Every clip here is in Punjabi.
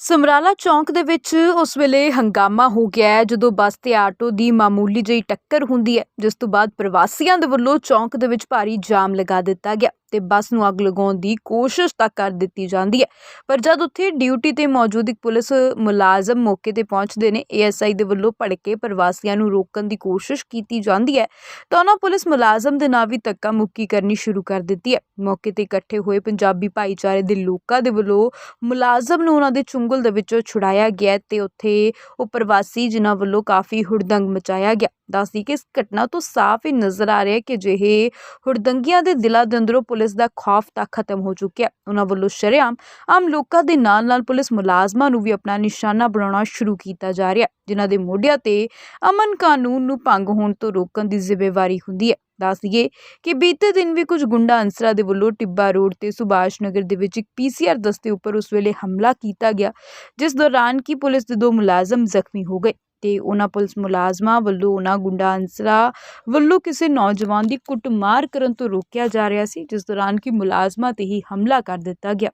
ਸਮਰਾਲਾ ਚੌਂਕ ਦੇ ਵਿੱਚ ਉਸ ਵੇਲੇ ਹੰਗਾਮਾ ਹੋ ਗਿਆ ਹੈ, ਜਦੋਂ ਬੱਸ ਤੇ ਆਟੋ ਦੀ ਮਾਮੂਲੀ ਜਿਹੀ ਟੱਕਰ ਹੁੰਦੀ ਹੈ, ਜਿਸ ਤੋਂ ਬਾਅਦ ਪ੍ਰਵਾਸੀਆਂ ਦੇ ਵੱਲੋਂ ਚੌਂਕ ਦੇ ਵਿੱਚ ਭਾਰੀ ਜਾਮ ਲਗਾ ਦਿੱਤਾ ਗਿਆ। ਅਤੇ ਬੱਸ ਨੂੰ ਅੱਗ ਲਗਾਉਣ ਦੀ ਕੋਸ਼ਿਸ਼ ਤੱਕ ਕਰ ਦਿੱਤੀ ਜਾਂਦੀ ਹੈ। ਪਰ ਜਦ ਉੱਥੇ ਡਿਊਟੀ ਤੇ ਮੌਜੂਦ ਇੱਕ ਪੁਲਿਸ ਮੁਲਾਜ਼ਮ ਮੌਕੇ ਤੇ ਪਹੁੰਚਦੇ ਨੇ, ਏਐਸਆਈ ਦੇ ਵੱਲੋਂ ਭੜਕੇ ਪ੍ਰਵਾਸੀਆਂ ਨੂੰ ਰੋਕਣ ਦੀ ਕੋਸ਼ਿਸ਼ ਕੀਤੀ ਜਾਂਦੀ ਹੈ, ਤਾਂ ਉਹਨਾਂ ਪੁਲਿਸ ਮੁਲਾਜ਼ਮ ਦੇ ਨਾਲ ਵੀ ਧੱਕਾ ਮੁੱਕੀ ਕਰਨੀ ਸ਼ੁਰੂ ਕਰ ਦਿੱਤੀ ਹੈ। ਮੌਕੇ ਤੇ ਇਕੱਠੇ ਹੋਏ ਪੰਜਾਬੀ ਭਾਈਚਾਰੇ ਦੇ ਲੋਕਾਂ ਦੇ ਵੱਲੋਂ ਮੁਲਾਜ਼ਮ ਨੂੰ ਉਹਨਾਂ ਦੇ ਚੁੰਗਲ ਦੇ ਵਿੱਚੋਂ ਛੁਡਾਇਆ ਗਿਆ ਹੈ ਤੇ ਉੱਥੇ ਉਹ ਪ੍ਰਵਾਸੀ ਜਿਨ੍ਹਾਂ ਵੱਲੋਂ ਕਾਫੀ ਹੁੜਦੰਗ ਮਚਾਇਆ ਗਿਆ। ਦੱਸਦੀ ਕਿ ਇਸ ਘਟਨਾ ਤੋਂ ਸਾਫ਼ ਹੀ ਨਜ਼ਰ ਆ ਰਿਹਾ ਹੈ ਕਿ ਜਿਹੇ ਹੁੜਦੰਗੀਆਂ ਦੇ ਦਿਲਾਂ ਦੇ ਅੰਦਰੋਂ ਪੁਲਿਸ ਦਾ ਖੌਫ ਤਾਂ ਖਤਮ ਹੋ ਚੁੱਕਿਆ ਉਹਨਾਂ ਵੱਲੋਂ ਸ਼ਰੇਆਮ ਆਮ ਲੋਕਾਂ ਦੇ ਨਾਲ ਨਾਲ ਪੁਲਿਸ ਮੁਲਾਜ਼ਮਾਂ ਨੂੰ ਵੀ ਆਪਣਾ ਨਿਸ਼ਾਨਾ ਬਣਾਉਣਾ ਸ਼ੁਰੂ ਕੀਤਾ ਜਾ ਰਿਹਾ ਜਿਨ੍ਹਾਂ ਦੇ ਮੋਢਿਆਂ ਤੇ ਅਮਨ ਕਾਨੂੰਨ ਨੂੰ ਭੰਗ ਹੋਣ ਤੋਂ ਰੋਕਣ ਦੀ ਜ਼ਿੰਮੇਵਾਰੀ ਹੁੰਦੀ ਹੈ। ਦੱਸ ਦਈਏ ਕਿ ਬੀਤੇ ਦਿਨ ਵੀ ਕੁਝ ਗੁੰਡਾ ਅੰਸਰਾਂ ਦੇ ਵੱਲੋਂ ਟਿੱਬਾ ਰੋਡ ਤੇ ਸੁਭਾਸ਼ ਨਗਰ ਦੇ ਵਿੱਚ ਇੱਕ ਪੀਸੀਆਰ ਦਸਤੇ ਉੱਪਰ ਉਸ ਵੇਲੇ ਹਮਲਾ ਕੀਤਾ ਗਿਆ, ਜਿਸ ਦੌਰਾਨ ਕਿ ਪੁਲਿਸ ਦੇ ਦੋ ਮੁਲਾਜ਼ਮ ਜ਼ਖਮੀ ਹੋ ਗਏ। ਤੇ ਉਹਨਾਂ ਪੁਲਿਸ ਮੁਲਾਜ਼ਮਾਂ ਵੱਲੋਂ ਉਹਨਾਂ ਗੁੰਡਾ ਅੰਸਰਾਂ ਵੱਲੋਂ ਕਿਸੇ ਨੌਜਵਾਨ ਦੀ ਕੁੱਟਮਾਰ ਕਰਨ ਤੋਂ ਰੋਕਿਆ ਜਾ ਰਿਹਾ ਸੀ, ਜਿਸ ਦੌਰਾਨ ਕਿ ਮੁਲਾਜ਼ਮਾਂ ਤੇ ਹੀ ਹਮਲਾ ਕਰ ਦਿੱਤਾ ਗਿਆ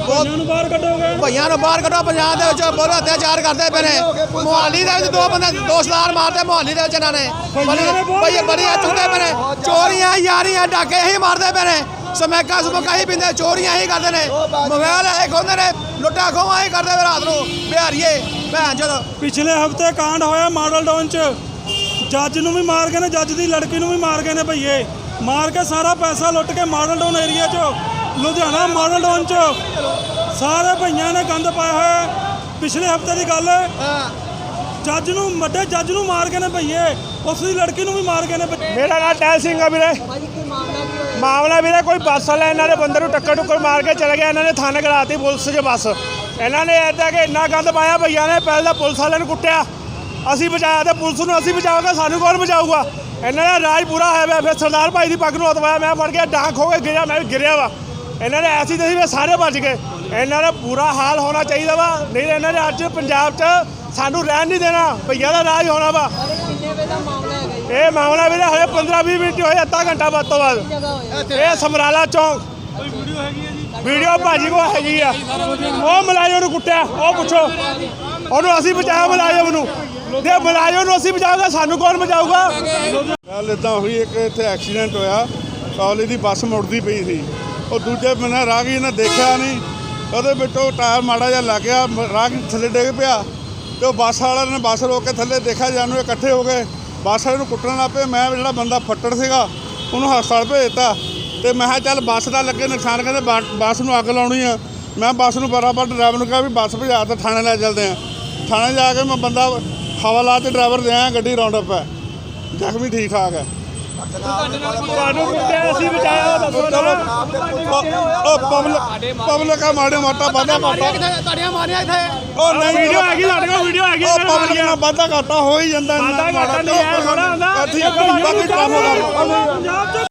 ਬਹੁਤ ਨੂੰ ਬਾਹਰ ਕੱਢੋਗੇ ਭਈਆਂ ਨੂੰ ਬਾਹਰ ਕੱਢੋ ਪੰਜਾਬ ਦੇ ਵਿੱਚ ਬਹੁਤ ਅਤਿਆਚਾਰ ਕਰਦੇ ਪਏ ਨੇ। ਮੁਹਾਲੀ ਦੇ ਵਿੱਚ ਦੋ ਬੰਦੇ ਦੋ ਸਲਾਰ ਮਾਰਦੇ ਮੁਹਾਲੀ ਦੇ ਵਿੱਚ ਇਹਨਾਂ ਨੇ। ਬੜੀ ਬੜੀਆਂ ਚੁੰਦੇ ਪਏ ਨੇ। ਚੋਰੀਆਂ ਯਾਰੀਆਂ ਡਾਕੇ ਹੀ ਮਾਰਦੇ ਪਏ ਨੇ। ਸਮੈਕਾ ਸਮੈਕਾ ਹੀ ਪਿੰਦੇ ਚੋਰੀਆਂ ਹੀ ਕਰਦੇ ਨੇ। ਮੋਬਾਈਲ ਇਹ ਖੋਹਦੇ ਨੇ ਲੁੱਟਾ ਖੋਹਾਂ ਹੀ ਕਰਦੇ ਰਾਤ ਨੂੰ। ਬਿਹਾਰੀਏ ਭੈਣ ਜਦੋਂ ਪਿਛਲੇ ਹਫ਼ਤੇ ਕਾਂਡ ਹੋਇਆ ਮਾਡਲ ਟਾਊਨ 'ਚ। ਜੱਜ ਨੂੰ ਵੀ ਮਾਰ ਗਏ ਨੇ ਜੱਜ ਦੀ ਲੜਕੀ ਨੂੰ ਵੀ ਮਾਰ ਗਏ ਨੇ ਭਈਏ। ਮਾਰ ਕੇ ਸਾਰਾ ਪੈਸਾ ਲੁੱਟ ਕੇ ਮਾਡਲ ਟਾਊਨ ਏਰੀਆ 'ਚ ਲੁਧਿਆਣਾ ਮਾਡਲ ਟਾਊਨ 'ਚ। ਸਾਰੇ ਭਈਆਂ ਨੇ ਗੰਦ ਪਾਇਆ ਹੋਇਆ ਹੈ। ਪਿਛਲੇ ਹਫ਼ਤੇ ਦੀ ਗੱਲ ਹੈ। ਜੱਜ ਨੂੰ ਵੱਡੇ ਜੱਜ ਨੂੰ ਮਾਰ ਗਏ ਨੇ ਭਈਏ। ਉਸ ਦੀ ਲੜਕੀ ਨੂੰ ਵੀ ਮਾਰ ਗਏ ਨੇ ਮੇਰਾ ਨਾਮ ਟੈਲ ਸਿੰਘ ਆ ਵੀਰੇ। ਮਾਮਲਾ ਵੀਰੇ ਕੋਈ ਬੱਸ ਵਾਲਾ ਇਹਨਾਂ ਦੇ ਬੰਦੇ ਨੂੰ ਟੱਕਰ ਟੁੱਕਰ ਮਾਰ ਕੇ ਚਲੇ ਗਿਆ। ਇਹਨਾਂ ਨੇ ਥਾਣੇ ਕਰਾਤੀ ਪੁਲਿਸ 'ਚ ਬੱਸ। ਇਹਨਾਂ ਨੇ ਐਦਾਂ ਕਿ ਇੰਨਾ ਗੰਦ ਪਾਇਆ ਭਈਆ ਨੇ ਪਹਿਲਾਂ ਤਾਂ ਪੁਲਿਸ ਵਾਲਿਆਂ ਨੂੰ ਕੁੱਟਿਆ। ਅਸੀਂ ਬਚਾਇਆ ਤੇ ਪੁਲਿਸ ਨੂੰ ਅਸੀਂ ਬਚਾਵਾਂਗੇ ਸਾਨੂੰ ਕੌਣ ਬਚਾਊਗਾ? ਇਹਨਾਂ ਦਾ ਰਾਜ ਪੂਰਾ ਹੈ। ਵਾ ਫਿਰ ਸਰਦਾਰ ਭਾਈ ਦੀ ਪੱਗ ਨੂੰ ਹਤਵਾਇਆ ਮੈਂ ਫੜ ਕੇ ਡਾਂਗ ਖੋ ਕੇ ਗਿਰਿਆ ਮੈਂ ਵੀ ਗਿਰਿਆ ਵਾ। ਇਹਨਾਂ ਨੇ ਐਸੀ ਵੀ ਸਾਰੇ ਭੱਜ ਗਏ। ਇਹਨਾਂ ਦਾ ਪੂਰਾ ਹਾਲ ਹੋਣਾ ਚਾਹੀਦਾ ਵਾ। ਨਹੀਂ ਤਾਂ ਇਹਨਾਂ ਨੇ ਅੱਜ ਪੰਜਾਬ 'ਚ ਸਾਨੂੰ ਰਹਿਣ ਨਹੀਂ ਦੇਣਾ। ਭਈਆ ਦਾ ਰਾਜ ਹੋਣਾ ਵਾ। ਇਹ ਮਾਮਲਾ ਵੀਰੇ ਹਜੇ 15 20 ਮਿੰਟ ਹੋਏ, ਅੱਧਾ ਘੰਟਾ ਬਾਅਦ ਤੋਂ ਬਾਅਦ ਇਹ ਸਮਰਾਲਾ ਚੌਂਕ। ਵੀਡੀਓ ਭਾਜੀ ਕੋ ਹੈਗੀ ਆ। ਉਹ ਮਲਾਇਓ ਨੂੰ ਕੁੱਟਿਆ। ਉਹ ਪੁੱਛੋ। ਉਹਨੂੰ ਅਸੀਂ ਬਚਾਇਆ ਮਲਾਇਓ ਨੂੰ। ਜੇ ਮਲਾਇਓ ਨੂੰ ਅਸੀਂ ਬਚਾਉਂਗਾ ਸਾਨੂੰ ਕੌਣ ਬਚਾਊਗਾ? ਗੱਲ ਇਦਾਂ ਹੋਈ, ਇੱਕ ਇੱਥੇ ਐਕਸੀਡੈਂਟ ਹੋਇਆ। ਕਾਲਜ ਦੀ ਬੱਸ ਮੁੜਦੀ ਪਈ ਸੀ। ਉਹ ਦੂਜੇ ਬੰਨੇ ਰਾਹਗੀਰ ਨੇ ਦੇਖਿਆ ਨਹੀਂ। ਉਹਦੇ ਵਿੱਚੋਂ ਟਾਇਰ ਮਾੜਾ ਜਿਹਾ ਲੱਗ ਗਿਆ ਰਾਹ ਥੱਲੇ ਡਿੱਗ ਪਿਆ ਤੇ ਉਹ ਬੱਸ ਵਾਲਿਆਂ ਨੇ ਬੱਸ ਰੋਕ ਕੇ ਥੱਲੇ ਦੇਖਿਆ ਜਾਨੂੰ ਇਕੱਠੇ ਹੋ ਗਏ। ਬੱਸ ਵਾਲੇ ਨੂੰ ਕੁੱਟਣ ਲੱਗ ਪਏ। ਮੈਂ ਜਿਹੜਾ ਬੰਦਾ ਫੱਟੜ ਸੀਗਾ, ਉਹਨੂੰ ਹਸਪਤਾਲ ਭੇਜਤਾ ਤੇ ਮੈਂ ਕਿਹਾ ਚੱਲ ਬੱਸ ਦਾ ਲੱਗੇ ਨੁਕਸਾਨ ਕਹਿੰਦੇ ਬਾ- ਬੱਸ ਨੂੰ ਅੱਗ ਲਾਉਣੀ ਆ। ਮੈਂ ਬੱਸ ਨੂੰ ਬਰਾਬਰ ਡਰਾਈਵਰ ਨੂੰ ਕਿਹਾ ਵੀ ਬੱਸ ਭਜਾ ਤੇ ਥਾਣੇ ਲੈ ਚੱਲਦੇ ਆ। ਥਾਣੇ ਜਾ ਕੇ ਮੈਂ ਬੰਦਾ ਹਵਾਲਾ ਤੇ ਡਰਾਈਵਰ ਦੇ ਆਇਆ, ਗੱਡੀ ਰਾਉਂਡ ਅਪ ਹੈ। ਜ਼ਖਮੀ ਠੀਕ ਠਾਕ ਹੈ। ਤੁਹਾਨੂੰ ਕੁੱਟਿਆ ਅਸੀਂ ਬਚਾਇਆ ਦੱਸੋ ਚਲੋ ਉਹ ਪਬਲਿਕ ਪਬਲਿਕ ਆ ਮਾੜੇ ਮੋਟਾ ਵਾਧਾ ਘਾਟਾ। ਤੁਹਾਡੀਆਂ ਮਾਰੀਆਂ ਇੱਥੇ? ਉਹ ਨਹੀਂ ਵੀਡੀਓ ਹੈਗੀ ਸਾਡੇ ਕੋਲ ਵੀਡੀਓ ਹੈਗੀ ਉਹ ਪਬਲਿਕ ਨਾਲ ਵਾਧਾ ਘਾਟਾ ਹੋ ਹੀ ਜਾਂਦਾ ਘਾਟਾ ਨਹੀਂ ਹੁੰਦਾ।